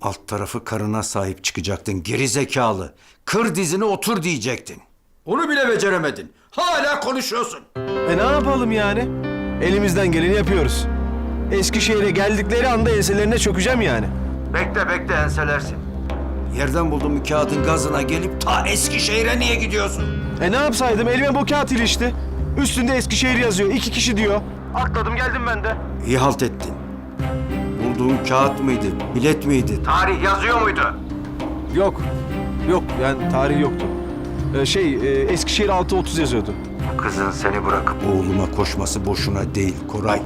Alt tarafı karına sahip çıkacaktın geri zekalı. Kır dizini otur diyecektin. Onu bile beceremedin. Hala konuşuyorsun. E ne yapalım yani? Elimizden geleni yapıyoruz. Eskişehir'e geldikleri anda enselerine çökeceğim yani. Bekle bekle enselersin. Yerden buldum kağıdın gazına gelip ta Eskişehir'e niye gidiyorsun? E ne yapsaydım? Elime bu kağıt ilişti. Üstünde Eskişehir yazıyor. iki kişi diyor. Atladım geldim ben de. İyi halt ettin. Bulduğun kağıt mıydı, bilet miydi? Tarih yazıyor muydu? Yok. Yok yani tarih yoktu. E, şey e, Eskişehir 630 yazıyordu. Kızın seni bırakıp oğluma koşması boşuna değil Koray.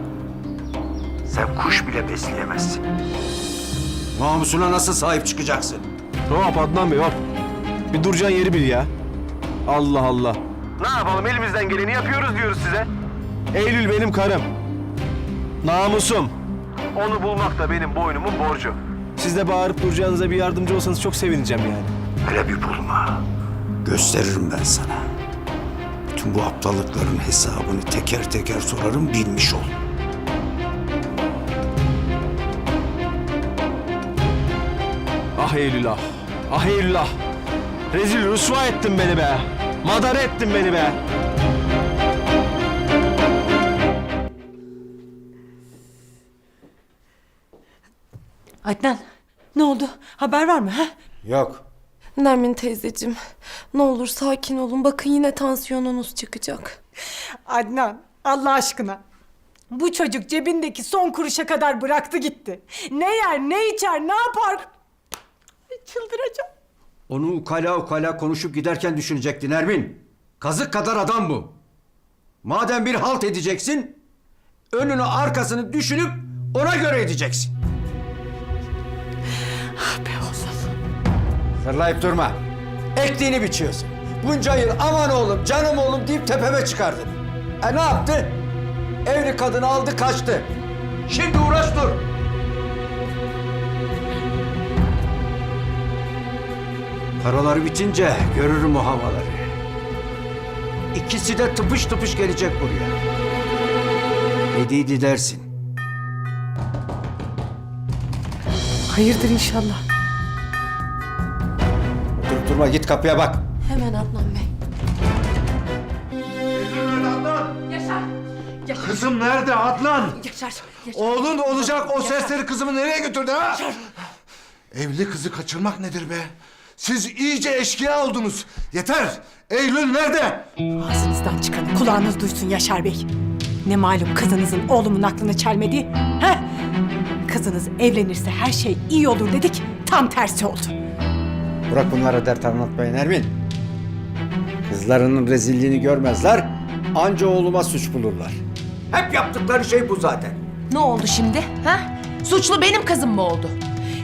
Sen kuş bile besleyemezsin. Namusuna nasıl sahip çıkacaksın? Hop Adnan Bey hop. Bir duracağın yeri bil ya. Allah Allah. Ne yapalım elimizden geleni yapıyoruz diyoruz size. Eylül benim karım. Namusum. Onu bulmak da benim boynumun borcu. Siz de bağırıp duracağınıza bir yardımcı olsanız çok sevineceğim yani. Hele bir bulma. Gösteririm ben sana. Bütün bu aptallıkların hesabını teker teker sorarım bilmiş ol. Ah Eylül ah. Ah Eylül ah. Rezil rüsva ettin beni be. Madar ettin beni be. Adnan ne oldu? Haber var mı? Ha? Yok. Nermin teyzeciğim, ne olur sakin olun. Bakın yine tansiyonunuz çıkacak. Adnan Allah aşkına. Bu çocuk cebindeki son kuruşa kadar bıraktı gitti. Ne yer, ne içer, ne yapar? Çıldıracağım. Onu ukala ukala konuşup giderken düşünecektin Ermin. Kazık kadar adam bu. Madem bir halt edeceksin, önünü arkasını düşünüp ona göre edeceksin. Fırlayıp durma. Ektiğini biçiyorsun. Bunca yıl aman oğlum, canım oğlum deyip tepeme çıkardın. E ne yaptı? Evli kadını aldı kaçtı. Şimdi uğraş dur. Paraları bitince görürüm o havaları. İkisi de tıpış tıpış gelecek buraya. Dediydi dersin. Hayırdır inşallah. Dur durma git kapıya bak. Hemen Adnan Bey. Kızım nerede Adnan? Yaşar, Oğlun olacak o sesleri kızımı nereye götürdü ha? Evli kızı kaçırmak nedir be? Siz iyice eşkıya oldunuz. Yeter. Eylül nerede? Ağzınızdan çıkanı kulağınız duysun Yaşar Bey. Ne malum kızınızın oğlumun aklını çelmedi. He? Kızınız evlenirse her şey iyi olur dedik. Tam tersi oldu. Bırak bunlara dert anlatmayın Ermin. Kızlarının rezilliğini görmezler, anca oğluma suç bulurlar. Hep yaptıkları şey bu zaten. Ne oldu şimdi? Ha? Suçlu benim kızım mı oldu?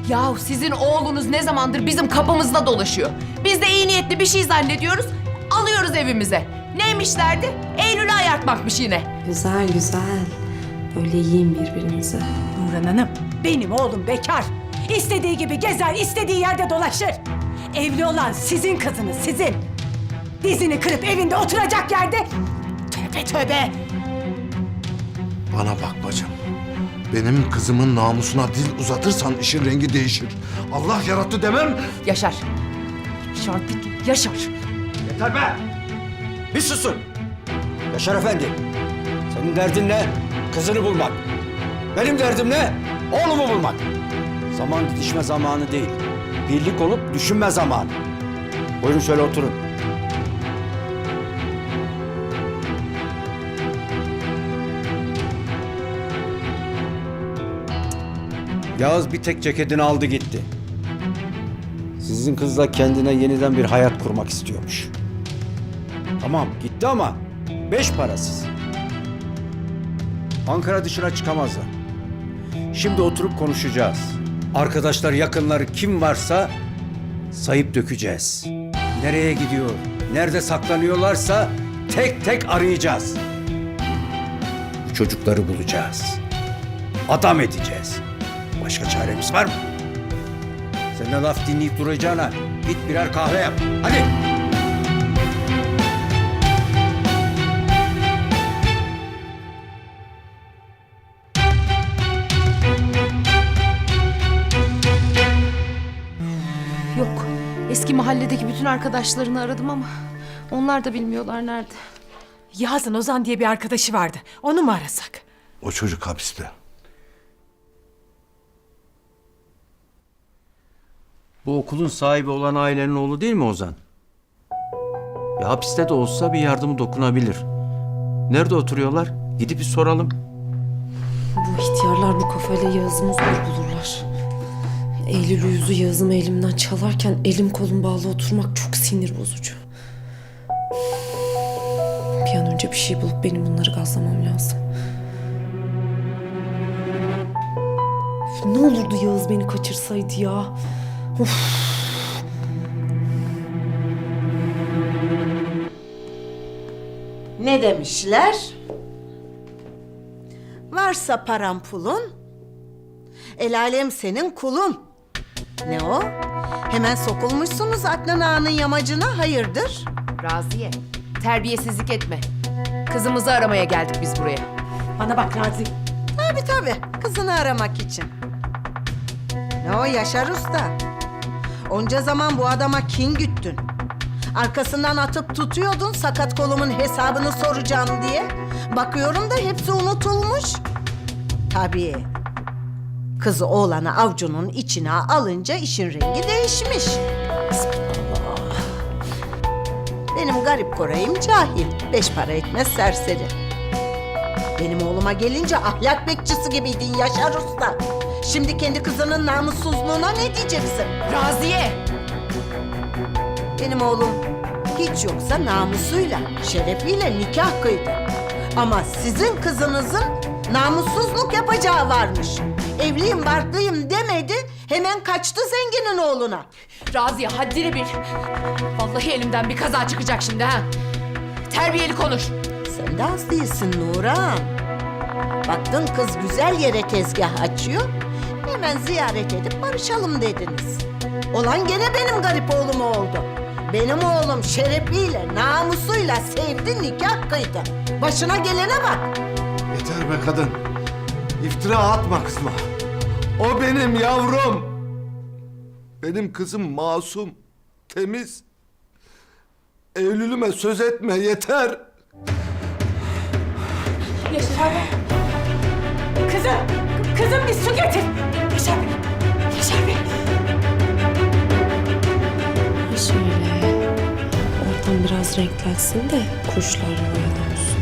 Yahu sizin oğlunuz ne zamandır bizim kapımızda dolaşıyor. Biz de iyi niyetli bir şey zannediyoruz. Alıyoruz evimize. Neymişlerdi? Eylül'ü ayartmakmış yine. Güzel güzel. Böyle yiyin birbirinize. Nurhan Hanım, benim oğlum bekar. İstediği gibi gezer, istediği yerde dolaşır. Evli olan sizin kızınız, sizin. Dizini kırıp evinde oturacak yerde... Tövbe tövbe. Bana bak bacım. Benim kızımın namusuna dil uzatırsan işin rengi değişir. Allah yarattı demem. Yaşar. Bir Yaşar. Yeter be! Bir susun! Yaşar Efendi, senin derdin ne? Kızını bulmak. Benim derdim ne? Oğlumu bulmak. Zaman didişme zamanı değil. Birlik olup düşünme zamanı. Buyurun şöyle oturun. Yağız bir tek ceketini aldı gitti. Sizin kızla kendine yeniden bir hayat kurmak istiyormuş. Tamam gitti ama beş parasız. Ankara dışına çıkamazlar. Şimdi oturup konuşacağız. Arkadaşlar yakınları kim varsa sayıp dökeceğiz. Nereye gidiyor, nerede saklanıyorlarsa tek tek arayacağız. Bu çocukları bulacağız. Adam edeceğiz. Başka çaremiz var mı? Sen de laf dinleyip duracağına git birer kahve yap. Hadi. Mahalledeki bütün arkadaşlarını aradım ama onlar da bilmiyorlar nerede. Yazın Ozan diye bir arkadaşı vardı. Onu mu arasak? O çocuk hapiste. Bu okulun sahibi olan ailenin oğlu değil mi Ozan? Ya hapiste de olsa bir yardımı dokunabilir. Nerede oturuyorlar? Gidip bir soralım. Bu ihtiyarlar bu kafayla Yağız'ımı zor bulurlar. Eylül yüzü Yağız'ımı elimden çalarken elim kolum bağlı oturmak çok sinir bozucu. Bir an önce bir şey bulup benim bunları gazlamam lazım. Ne olurdu Yağız beni kaçırsaydı ya. Ne demişler? Varsa paran pulun, el alem senin kulun. Ne o? Hemen sokulmuşsunuz Adnan Ağa'nın yamacına hayırdır? Raziye, terbiyesizlik etme. Kızımızı aramaya geldik biz buraya. Bana bak Razi. Tabii tabii, kızını aramak için. Ne o Yaşar Usta? Onca zaman bu adama kin güttün. Arkasından atıp tutuyordun sakat kolumun hesabını soracağım diye. Bakıyorum da hepsi unutulmuş. Tabii. Kızı oğlanı avcunun içine alınca işin rengi değişmiş. Benim garip Koray'ım cahil. Beş para etmez serseri. Benim oğluma gelince ahlak bekçisi gibiydin Yaşar Usta. Şimdi kendi kızının namussuzluğuna ne diyeceksin? Raziye! Benim oğlum hiç yoksa namusuyla, şerefiyle nikah kıydı. Ama sizin kızınızın namussuzluk yapacağı varmış. Evliyim barklıyım demedi, hemen kaçtı zenginin oğluna. Raziye haddini bil. Vallahi elimden bir kaza çıkacak şimdi ha. Terbiyeli konuş. Sen de az değilsin Nuran. Baktın kız güzel yere tezgah açıyor. Hemen ziyaret edip barışalım dediniz. Olan gene benim garip oğlum oldu. Benim oğlum şerefiyle, namusuyla sevdi, nikah kıydı. Başına gelene bak. Yeter be kadın. İftira atma kızma. O benim yavrum. Benim kızım masum, temiz. Eylül'üme söz etme yeter. Yaşar Bey. Kızım, kızım bir su getir. Yaşar Bey. Yaşar Bey. Şöyle ortam biraz renklensin de kuşlar oyalansın.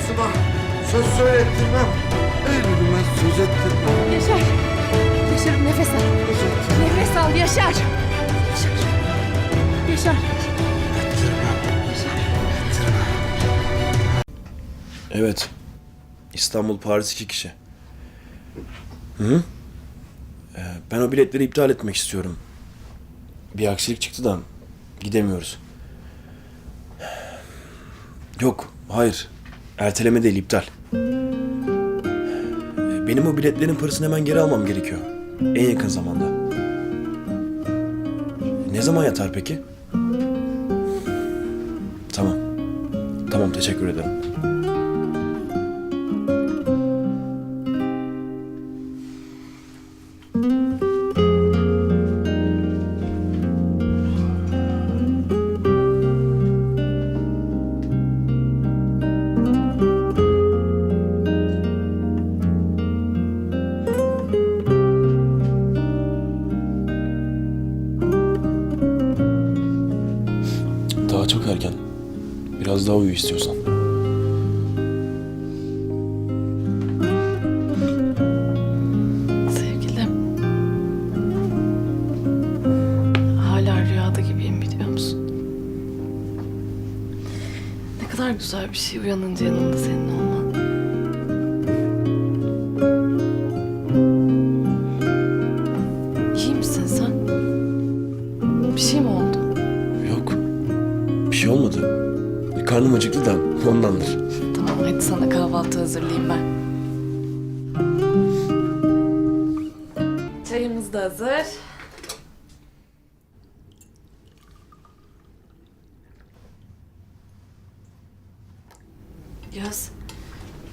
Kızıma söz söylettirmem. Eylül'üme söz ettirmem. Yaşar. Yaşar nefes al. Nefes al Yaşar. Yaşar. Yaşar. Evet. İstanbul, Paris iki kişi. Hı? Ee, ben o biletleri iptal etmek istiyorum. Bir aksilik çıktı da gidemiyoruz. Yok, hayır. Erteleme değil, iptal. Benim o biletlerin parasını hemen geri almam gerekiyor. En yakın zamanda. Ne zaman yatar peki? Tamam. Tamam, teşekkür ederim. Daha uyu istiyorsan. Sevgilim. Hala rüyada gibiyim biliyor musun? Ne kadar güzel bir şey uyanınca yanında ondandır. Tamam hadi sana kahvaltı hazırlayayım ben. Çayımız da hazır. Yaz.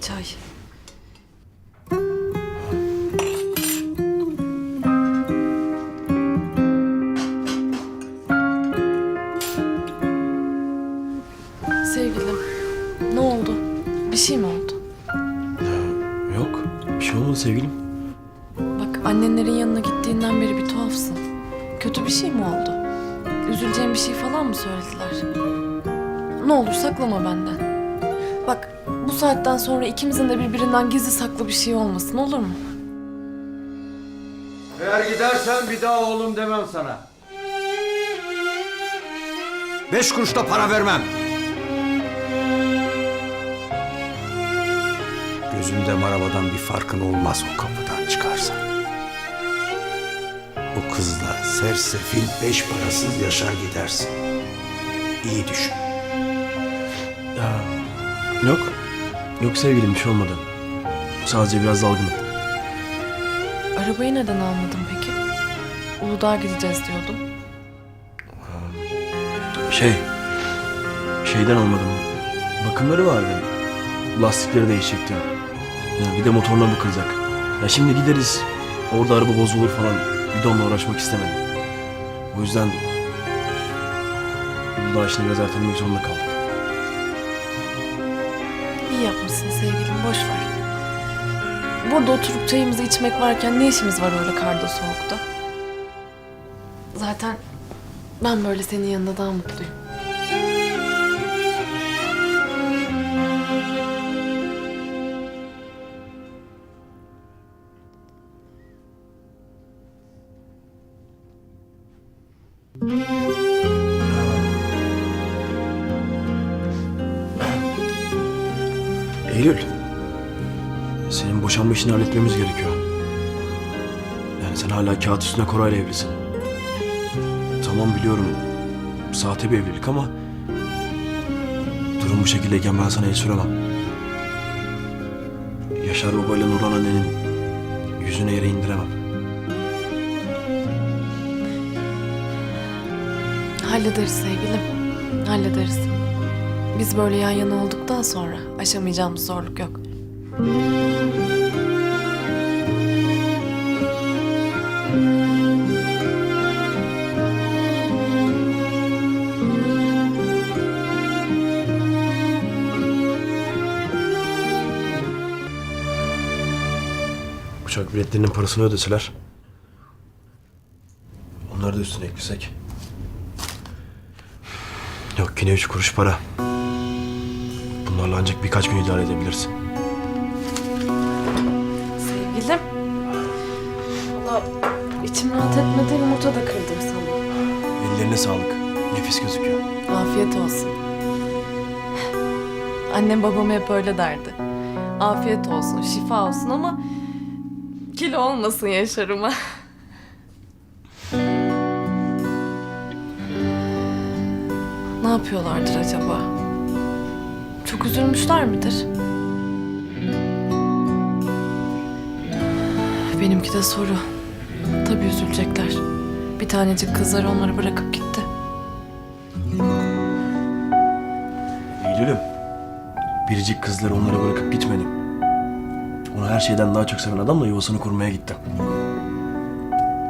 Çay. Saklama benden. Bak bu saatten sonra ikimizin de birbirinden gizli saklı bir şey olmasın olur mu? Eğer gidersen bir daha oğlum demem sana. Beş kuruş da para vermem. Gözümde marabadan bir farkın olmaz o kapıdan çıkarsan. O kızla sersefil beş parasız yaşar gidersin. İyi düşün. Yok. Yok sevgilim bir şey olmadı. Sadece biraz dalgınım. Arabayı neden almadın peki? Uludağ'a gideceğiz diyordum. Şey, şeyden almadım. Bakımları vardı. Lastikleri değişecekti. Ya bir de motoruna bakılacak. Ya şimdi gideriz. Orada araba bozulur falan. Bir de onunla uğraşmak istemedim. O yüzden Uludağ işini biraz ertelemek zorunda kaldık. İyi yapmışsın sevgilim boş ver. Burada oturup çayımızı içmek varken ne işimiz var öyle karda soğukta? Zaten ben böyle senin yanında daha mutluyum. İşini halletmemiz gerekiyor. Yani sen hala kağıt üstüne Koray'la evlisin. Tamam biliyorum. Sahte bir evlilik ama... Durum bu şekildeyken ben sana el süremem. Yaşar Baba ile Nurhan annenin yüzüne yere indiremem. Hallederiz sevgilim. Hallederiz. Biz böyle yan yana olduktan sonra aşamayacağımız zorluk yok. Biletlerinin parasını ödeseler. Onları da üstüne eklesek. Yok yine üç kuruş para. Bunlarla ancak birkaç gün idare edebilirsin. Sevgilim. Valla içim rahat etmedi yumurta da kırdım sana. Ellerine sağlık. Nefis gözüküyor. Afiyet olsun. Annem babam hep öyle derdi. Afiyet olsun, şifa olsun ama kilo olmasın yaşarıma. ne yapıyorlardır acaba? Çok üzülmüşler midir? Benimki de soru. Tabii üzülecekler. Bir tanecik kızları onları bırakıp gitti. Eylül'üm. Biricik kızları onlara bırakıp gitmedim. Onu her şeyden daha çok seven adamla yuvasını kurmaya gittim.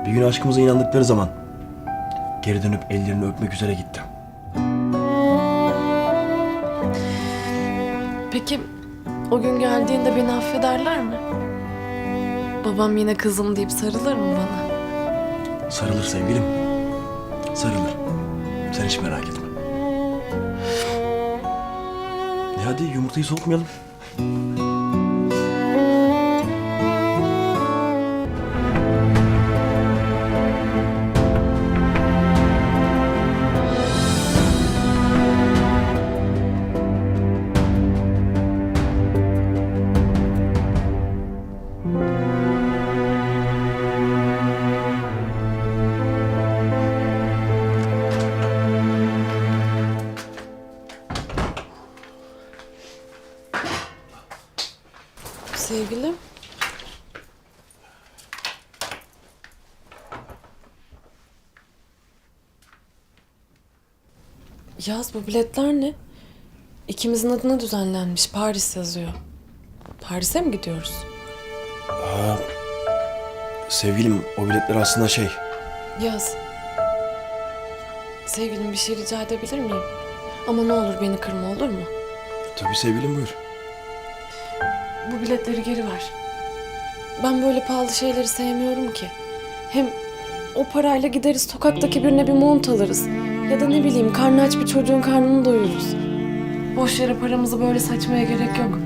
Bir gün aşkımıza inandıkları zaman geri dönüp ellerini öpmek üzere gittim. Peki o gün geldiğinde beni affederler mi? Babam yine kızım deyip sarılır mı bana? Sarılır sevgilim. Sarılır. Sen hiç merak etme. E hadi yumurtayı soğutmayalım. Sevgilim. Yaz bu biletler ne? İkimizin adına düzenlenmiş. Paris yazıyor. Paris'e mi gidiyoruz? Sevgilim o biletler aslında şey. Yaz. Sevgilim bir şey rica edebilir miyim? Ama ne olur beni kırma olur mu? Tabii sevgilim buyur. Bu biletleri geri ver. Ben böyle pahalı şeyleri sevmiyorum ki. Hem o parayla gideriz sokaktaki birine bir mont alırız. Ya da ne bileyim karnı aç bir çocuğun karnını doyururuz. Boş yere paramızı böyle saçmaya gerek yok.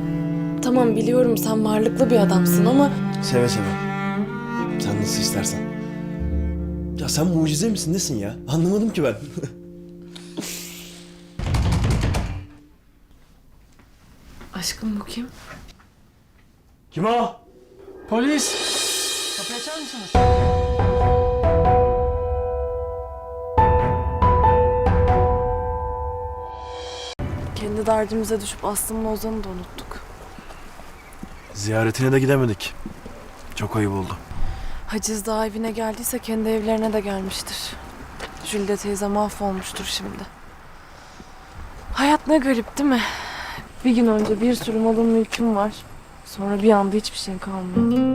Tamam biliyorum sen varlıklı bir adamsın ama Seve seve. Sen nasıl istersen. Ya sen mucize misin nesin ya? Anlamadım ki ben. aşkım bu kim? Kim o? Polis! Kapıyı açar mısınız? Kendi derdimize düşüp Aslı'nın Ozan'ı da unuttuk. Ziyaretine de gidemedik. Çok ayıp oldu. Haciz daha evine geldiyse kendi evlerine de gelmiştir. Jülde teyze mahvolmuştur şimdi. Hayat ne garip değil mi? Bir gün önce bir sürü malın mülküm var. Sonra bir anda hiçbir şey kalmıyor.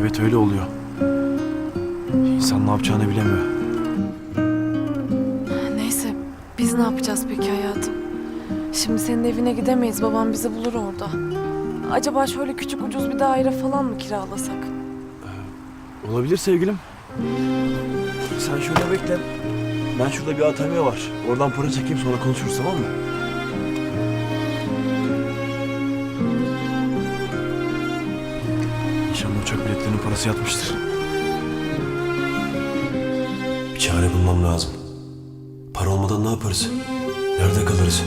Evet öyle oluyor. İnsan ne yapacağını bilemiyor. Neyse biz ne yapacağız peki hayatım? Şimdi senin evine gidemeyiz. Babam bizi bulur orada. Acaba şöyle küçük ucuz bir daire falan mı kiralasak? Olabilir sevgilim. Sen şöyle bekle. Ben şurada bir ATM var. Oradan para çekeyim sonra konuşuruz tamam mı? Parası yatmıştır. Bir çare bulmam lazım. Para olmadan ne yaparız? Nerede kalırız?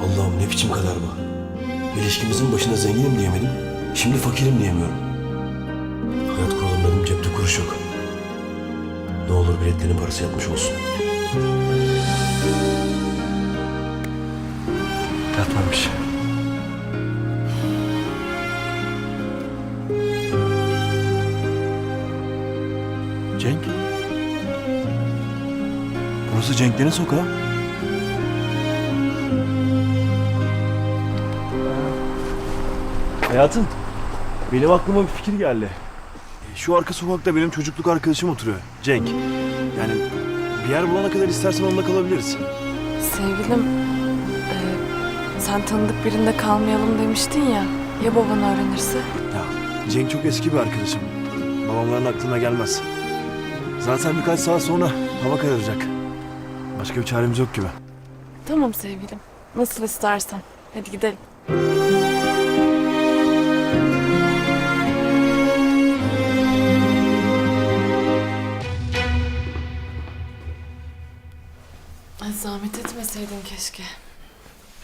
Allah'ım ne biçim kadar bu? İlişkimizin başında zenginim diyemedim. Şimdi fakirim diyemiyorum. Hayat kuralım dedim cepte kuruş yok. Ne olur biletlerin parası yatmış olsun. Yatmamış. Burası Cenk'lerin sokağı. Hayatım, benim aklıma bir fikir geldi. Şu arka sokakta benim çocukluk arkadaşım oturuyor, Cenk. Yani bir yer bulana kadar istersen onunla kalabiliriz. Sevgilim, e, sen tanıdık birinde kalmayalım demiştin ya. Ya baban öğrenirse? Ya Cenk çok eski bir arkadaşım. Babamların aklına gelmez. Zaten birkaç saat sonra hava kararacak. Başka bir çaremiz yok gibi. Tamam sevgilim. Nasıl istersen. Hadi gidelim. Ay zahmet etmeseydin keşke.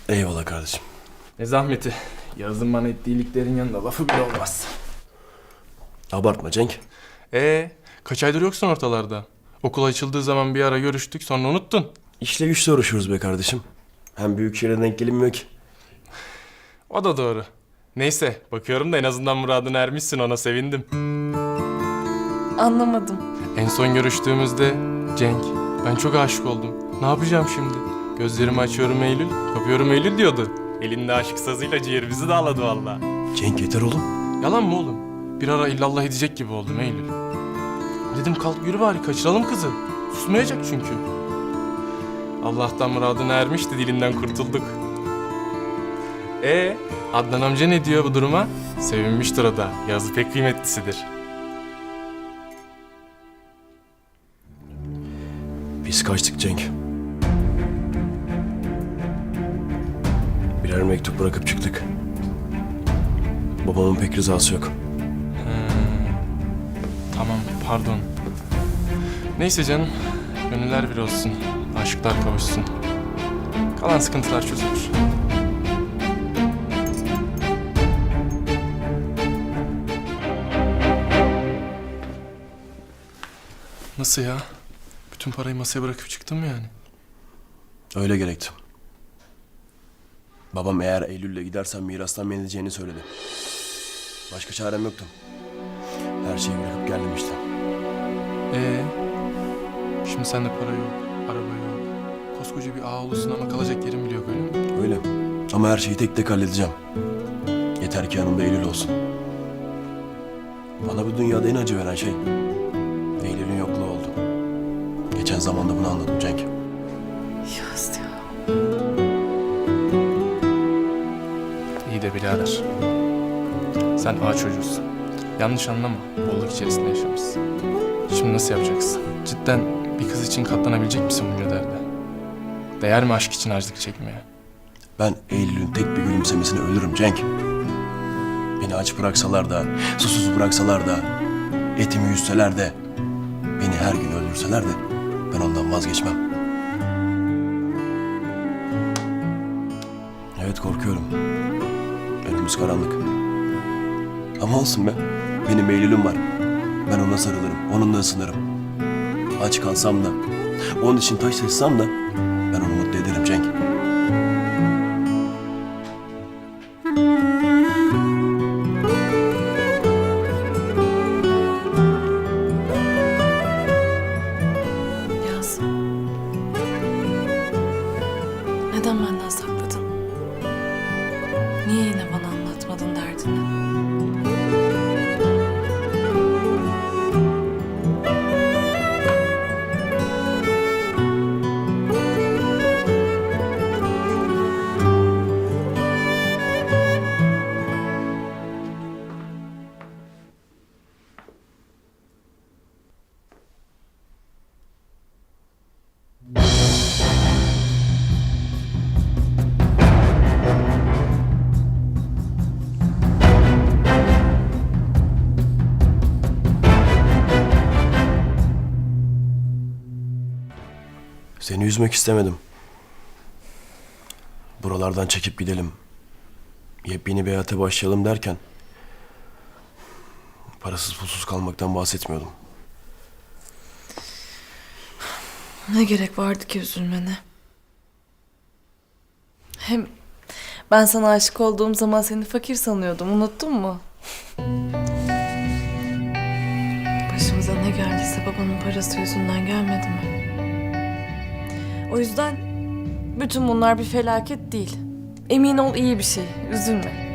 Eyvallah kardeşim. Ne zahmeti. Yazın bana ettiği iyiliklerin yanında lafı bile olmaz. Abartma Cenk. Ee, kaç aydır yoksun ortalarda? Okul açıldığı zaman bir ara görüştük sonra unuttun. İşle güçle uğraşıyoruz be kardeşim. Hem büyük şehre denk gelinmiyor ki. O da doğru. Neyse bakıyorum da en azından muradına ermişsin ona sevindim. Anlamadım. En son görüştüğümüzde Cenk ben çok aşık oldum. Ne yapacağım şimdi? Gözlerimi açıyorum Eylül, kapıyorum Eylül diyordu. Elinde aşık sazıyla ciğerimizi dağladı valla. Cenk yeter oğlum. Yalan mı oğlum? Bir ara illallah edecek gibi oldum Eylül. Dedim kalk yürü bari kaçıralım kızı. Susmayacak çünkü. Allah'tan muradına ermişti dilinden kurtulduk. E Adnan amca ne diyor bu duruma? Sevinmiştir o da. Yazı pek kıymetlisidir. Biz kaçtık Cenk. Birer mektup bırakıp çıktık. Babamın pek rızası yok. Pardon. Neyse canım. Gönüller bir olsun. Aşıklar kavuşsun. Kalan sıkıntılar çözülür. Nasıl ya? Bütün parayı masaya bırakıp çıktın mı yani? Öyle gerekti. Babam eğer Eylül'le gidersen mirastan beni edeceğini söyledi. Başka çarem yoktu. Her şeyi bırakıp geldim işte. Ee, şimdi sende para yok, araba yok. Koskoca bir ağa olursun ama kalacak yerin bile yok öyle mi? Öyle. Ama her şeyi tek tek halledeceğim. Yeter ki yanımda Eylül olsun. Bana bu dünyada en acı veren şey Eylül'ün yokluğu oldu. Geçen zamanda bunu anladım Cenk. Ya, ya. be birader. Sen ağa çocuğusun. Yanlış anlama. Bolluk içerisinde yaşamışsın. Şimdi nasıl yapacaksın? Cidden bir kız için katlanabilecek misin bunca derde? Değer mi aşk için harcılık çekmeye? Ben Eylül'ün tek bir gülümsemesine ölürüm Cenk. Beni aç bıraksalar da, susuz bıraksalar da, etimi yüzseler de, beni her gün öldürseler de ben ondan vazgeçmem. Evet korkuyorum. Önümüz karanlık. Ama olsun be. Benim Eylül'üm var. Ben ona sarılırım, onunla ısınırım. Aç kalsam da, onun için taş taşısam da ben onu mutlu ederim Cenk. Yaz. Neden benden sakladın? Niye yine Seni üzmek istemedim. Buralardan çekip gidelim. Yepyeni bir hayata başlayalım derken... ...parasız pulsuz kalmaktan bahsetmiyordum. Ne gerek vardı ki üzülmene? Hem ben sana aşık olduğum zaman seni fakir sanıyordum. Unuttun mu? Başımıza ne geldiyse babanın parası yüzünden gelmedi mi? O yüzden bütün bunlar bir felaket değil. Emin ol iyi bir şey. Üzülme.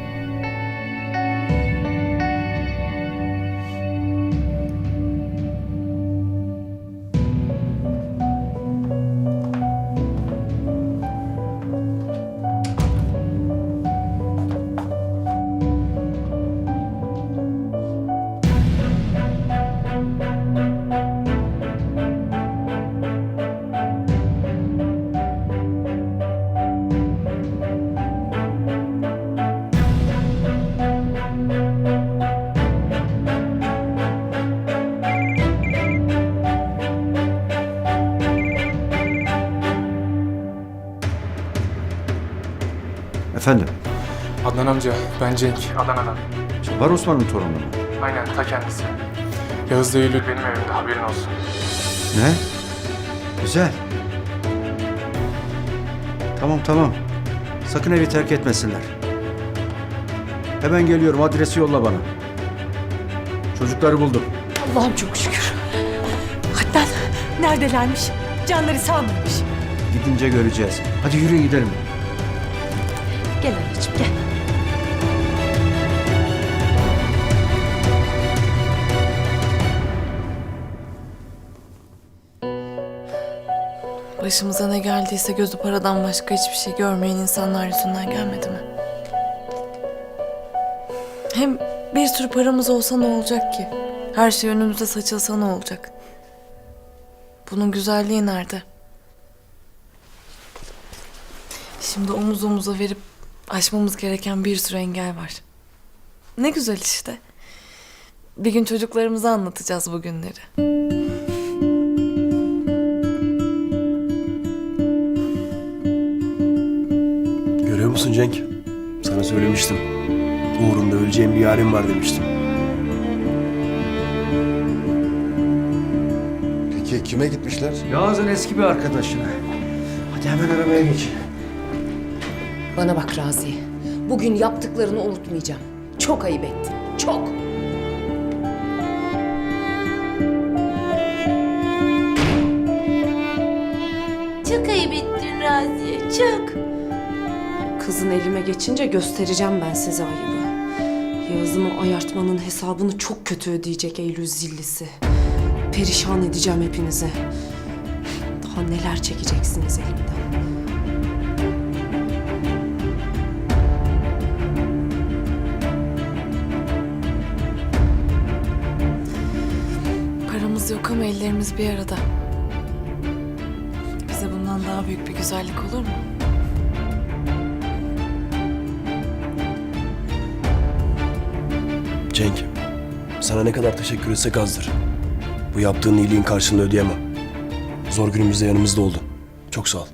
Amca, ben Cenk. Adana'dan. var Osman'ın torunu mu? Aynen, ta kendisi. Yağız Eylül benim evimde, haberin olsun. Ne? Güzel. Tamam tamam. Sakın evi terk etmesinler. Hemen geliyorum adresi yolla bana. Çocukları buldum. Allah'ım çok şükür. Hatta neredelermiş? Canları sağ mıymış? Gidince göreceğiz. Hadi yürüyün gidelim. Gel anneciğim gel. Başımıza ne geldiyse gözü paradan başka hiçbir şey görmeyen insanlar yüzünden gelmedi mi? Hem bir sürü paramız olsa ne olacak ki? Her şey önümüze saçılsa ne olacak? Bunun güzelliği nerede? Şimdi omuz omuza verip aşmamız gereken bir sürü engel var. Ne güzel işte. Bir gün çocuklarımıza anlatacağız bu günleri. Musun Cenk? Sana söylemiştim. Uğrunda öleceğim bir yarim var demiştim. Peki kime gitmişler? Yağız'ın eski bir arkadaşına. Hadi hemen arabaya geç. Bana bak Razi. Bugün yaptıklarını unutmayacağım. Çok ayıp ettin. Çok. Çok Yağız'ın elime geçince göstereceğim ben size ayıbı. Yağız'ımı ayartmanın hesabını çok kötü ödeyecek Eylül zillisi. Perişan edeceğim hepinizi. Daha neler çekeceksiniz elimden. Paramız yok ama ellerimiz bir arada. Bize bundan daha büyük bir güzellik olur mu? Cenk, sana ne kadar teşekkür etsek azdır. Bu yaptığın iyiliğin karşılığını ödeyemem. Zor günümüzde yanımızda oldun. Çok sağ ol.